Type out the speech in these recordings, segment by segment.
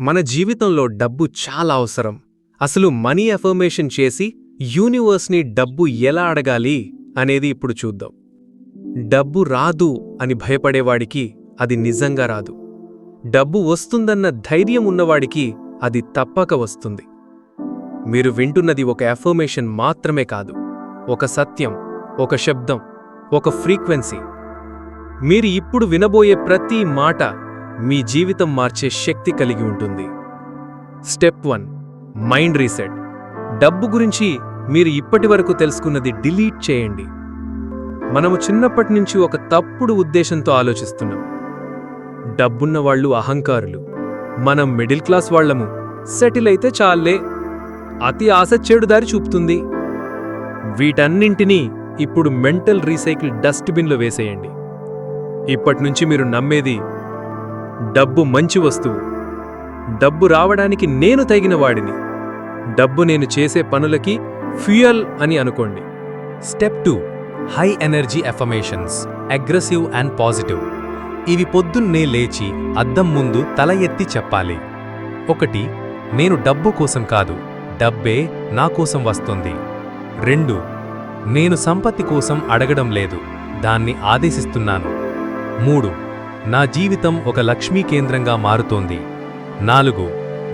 మన జీవితంలో డబ్బు చాలా అవసరం. అసలు మనీ అఫర్మేషన్ చేసి యూనివర్స్ని డబ్బు ఎలా అడగాలి అనేది ఇప్పుడు చూద్దాం. డబ్బు రాదు అని భయపడేవాడికి అది నిజంగా రాదు. డబ్బు వస్తుందన్న ధైర్యం ఉన్నవాడికి అది తప్పక వస్తుంది. మీరు వింటున్నది ఒక అఫర్మేషన్ మాత్రమే కాదు ఒక సత్యం ఒక శబ్దం ఒక ఫ్రీక్వెన్సీ. మీరు ఇప్పుడు వినబోయే ప్రతి మాట మీ జీవితం మార్చే శక్తి కలిగి ఉంటుంది. Step one mind reset. డబ్బు గురించి మీరు ఇప్పటివరకు తెలుసుకున్నది డిలీట్ చేయండి. మనము చిన్నప్పటి నుంచి ఒక తప్పుడు ఉద్దేశంతో ఆలోచిస్తున్నాం. డబ్బున్న వాళ్ళు అహంకారులు. మనం మిడిల్ క్లాస్ వాళ్ళము. సెటిల్ అయితే చాలే అతి ఆశ చేడుదారి చూపుతుంది. వీటన్నింటినీ ఇప్పుడు మెంటల్ రీసైకిల్ డస్ట్బిన్లో వేసేయండి. ఇప్పటినుంచి మీరు నమ్మేది డబ్బు మంచి వస్తువు. డబ్బు రావడానికి నేను తగిన వాడిని. డబ్బు నేను చేసే పనులకి ఫ్యూయల్ అని అనుకోండి. Step two high energy affirmations aggressive and positive. ఇవి పొద్దున్నే లేచి అద్దం ముందు తల ఎత్తి చెప్పాలి. ఒకటి నేను డబ్బు కోసం కాదు డబ్బే నా కోసం వస్తుంది. రెండు నేను సంపత్తి కోసం అడగడం లేదు దాన్ని ఆదేశిస్తున్నాను. మూడు నా జీవితం ఒక లక్ష్మీ కేంద్రంగా మారుతోంది. నాలుగు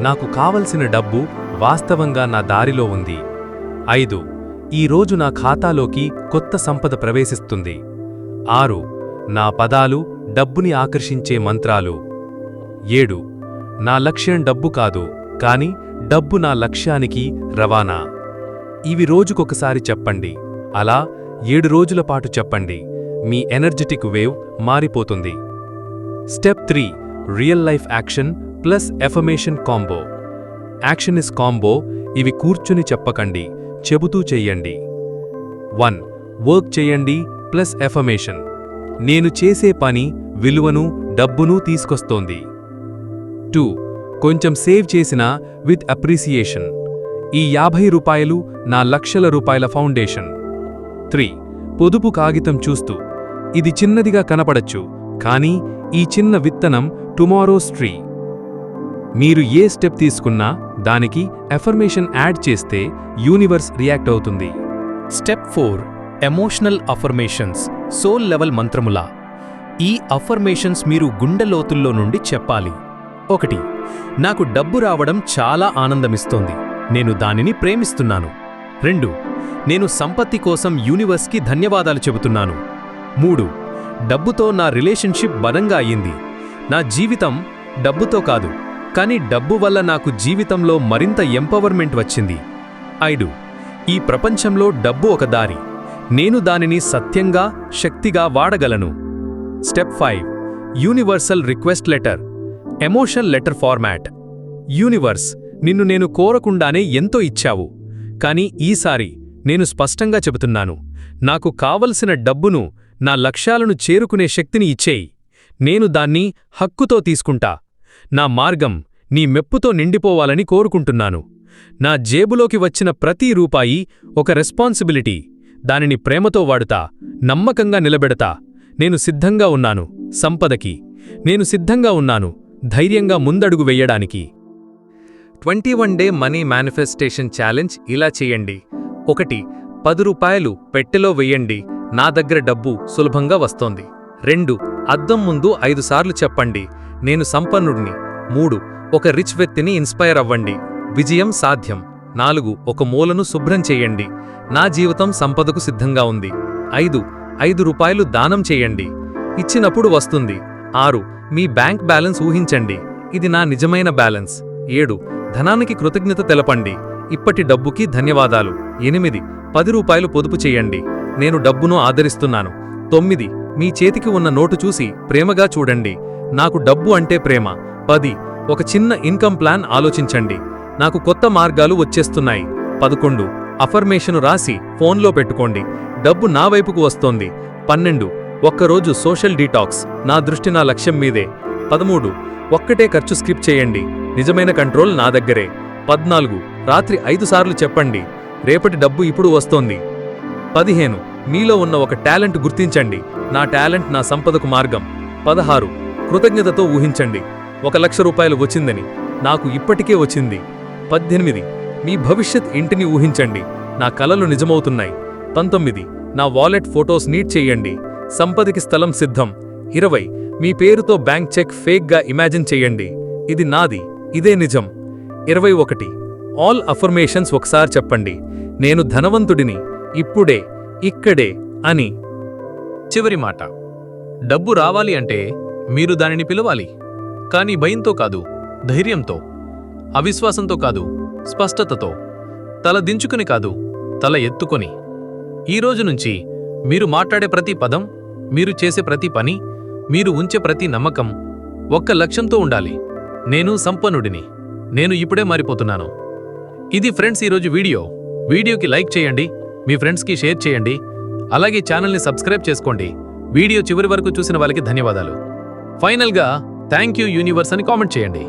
నాకు కావలసిన డబ్బు వాస్తవంగా నా దారిలో ఉంది. ఐదు ఈ రోజు నా ఖాతాలోకి కొత్త సంపద ప్రవేశిస్తుంది. ఆరు నా పదాలు డబ్బుని ఆకర్షించే మంత్రాలు. ఏడు నా లక్ష్యం డబ్బు కాదు కాని డబ్బు నా లక్ష్యానికి రవాణా. ఇవి రోజుకొకసారి చెప్పండి. అలా ఏడు రోజుల పాటు చెప్పండి. మీ ఎనర్జెటిక్ వేవ్ మారిపోతుంది. Step three real life action plus affirmation combo action is combo ఇవి కూర్చుని చెప్పకండి చెబుతూ చెయ్యండి. వన్ వర్క్ చేయండి ప్లస్ ఎఫమేషన్ నేను చేసే పని విలువను డబ్బును తీసుకొస్తోంది. టూ కొంచెం సేవ్ చేసిన విత్ అప్రిసియేషన్ ఈ యాభై రూపాయలు నా లక్షల రూపాయల ఫౌండేషన్. త్రీ పొదుపు కాగితం చూస్తూ. ఇది చిన్నదిగా కనపడచ్చు కానీ ఈ చిన్న విత్తనం టుమారోస్ ట్రీ మీరు ఏ స్టెప్ తీసుకున్నా దానికి ఎఫర్మేషన్ యాడ్ చేస్తే యూనివర్స్ రియాక్ట్ అవుతుంది. Step four emotional affirmations soul level మంత్రములా. ఈ అఫర్మేషన్స్ మీరు గుండె లోతుల్లో నుండి చెప్పాలి. ఒకటి నాకు డబ్బు రావడం చాలా ఆనందమిస్తోంది. నేను దానిని ప్రేమిస్తున్నాను. రెండు నేను సంపత్తి కోసం యూనివర్స్కి ధన్యవాదాలు చెబుతున్నాను. మూడు డబ్బుతో నా రిలేషన్షిప్ బలంగా అయ్యింది. నా జీవితం డబ్బుతో కాదు కానీ డబ్బు వల్ల నాకు జీవితంలో మరింత ఎంపవర్మెంట్ వచ్చింది. ఐడు ఈ ప్రపంచంలో డబ్బు ఒక దారి. నేను దానిని సత్యంగా శక్తిగా వాడగలను. Step five universal request letter. Emotion letter format. Universe నిన్ను నేను కోరకుండానే ఎంతో ఇచ్చావు. కానీ ఈసారి నేను స్పష్టంగా చెబుతున్నాను నాకు కావలసిన డబ్బును నా లక్ష్యాలను చేరుకునే శక్తిని ఇచ్చేయి. నేను దాన్ని హక్కుతో తీసుకుంటా. నా మార్గం నీ మెప్పుతో నిండిపోవాలని కోరుకుంటున్నాను. నా జేబులోకి వచ్చిన ప్రతి రూపాయి ఒక రెస్పాన్సిబిలిటీ. దానిని ప్రేమతో వాడుతా నమ్మకంగా నిలబెడతా. నేను సిద్ధంగా ఉన్నాను సంపదకి. నేను సిద్ధంగా ఉన్నాను ధైర్యంగా ముందడుగు వెయ్యడానికి twenty one day money manifestation challenge ఇలా చేయండి. ఒకటి పది రూపాయలు పెట్టెలో వెయ్యండి నా దగ్గర డబ్బు సులభంగా వస్తోంది. రెండు అద్దం ముందు ఐదు సార్లు చెప్పండి. నేను సంపన్నుడిని. మూడు ఒక రిచ్ వ్యక్తిని ఇన్స్పైర్ అవ్వండి. విజయం సాధ్యం. నాలుగు ఒక మూలను శుభ్రం చేయండి. నా జీవితం సంపదకు సిద్ధంగా ఉంది. ఐదు ఐదు రూపాయలు దానం చేయండి. ఇచ్చినప్పుడు వస్తుంది. ఆరు మీ బ్యాంక్ బ్యాలెన్స్ ఊహించండి. ఇది నా నిజమైన బ్యాలెన్స్. ఏడు ధనానికి కృతజ్ఞత తెలపండి. ఇప్పటి డబ్బుకి ధన్యవాదాలు. ఎనిమిది పది రూపాయలు పొదుపు చేయండి. నేను డబ్బును ఆదరిస్తున్నాను. తొమ్మిది. మీ చేతికి ఉన్న నోటు చూసి ప్రేమగా చూడండి. నాకు డబ్బు అంటే ప్రేమ. పది. ఒక చిన్న ఇన్కమ్ ప్లాన్ ఆలోచించండి. నాకు కొత్త మార్గాలు వచ్చేస్తున్నాయి. పదకొండు. అఫర్మేషను రాసి ఫోన్లో పెట్టుకోండి. డబ్బు నా వైపుకు వస్తోంది. పన్నెండు. ఒక్కరోజు సోషల్ డీటాక్స్. నా దృష్టి నా లక్ష్యం మీదే. పదమూడు. ఒక్కటే ఖర్చు స్కిప్ చేయండి. నిజమైన కంట్రోల్ నా దగ్గరే. పద్నాలుగు. రాత్రి ఐదు సార్లు చెప్పండి. రేపటి డబ్బు ఇప్పుడు వస్తోంది. పదిహేను. మీలో ఉన్న ఒక టాలెంట్ గుర్తించండి. నా టాలెంట్ నా సంపదకు మార్గం. పదహారు. కృతజ్ఞతతో ఊహించండి. ఒక లక్ష రూపాయలు వచ్చిందని. నాకు ఇప్పటికే వచ్చింది. పద్దెనిమిది. మీ భవిష్యత్ ఇంటిని ఊహించండి. నా కలలు నిజమవుతున్నాయి. పంతొమ్మిది. నా వాలెట్ ఫోటోస్ నీట్ చేయండి. సంపదకి స్థలం సిద్ధం. ఇరవై. మీ పేరుతో బ్యాంక్ చెక్ ఫేక్గా ఇమాజిన్ చేయండి. ఇది నాది. ఇదే నిజం. ఇరవై ఒకటి. ఆల్ అఫర్మేషన్స్ ఒకసారి చెప్పండి. నేను ధనవంతుడిని. ఇప్పుడే ఇక్కడే అని. చివరి మాట. డబ్బు రావాలి అంటే మీరు దానిని పిలవాలి. కానీ భయంతో కాదు ధైర్యంతో అవిశ్వాసంతో కాదు స్పష్టతతో. తల దించుకుని కాదు తల ఎత్తుకొని. ఈ రోజు నుంచి మీరు మాట్లాడే ప్రతి పదం మీరు చేసే ప్రతి పని మీరు ఉంచే ప్రతి నమ్మకం ఒక్క లక్ష్యంతో ఉండాలి. నేను సంపన్నుడిని. నేను ఇప్పుడే మారిపోతున్నాను. ఇది ఫ్రెండ్స్ ఈరోజు వీడియో. వీడియోకి లైక్ చేయండి మీ ఫ్రెండ్స్కి షేర్ చేయండి. అలాగే ఛానల్ని సబ్స్క్రైబ్ చేసుకోండి. వీడియో చివరి వరకు చూసిన వాళ్ళకి ధన్యవాదాలు. ఫైనల్గా థ్యాంక్ యూ యూనివర్స్ అని కామెంట్ చేయండి.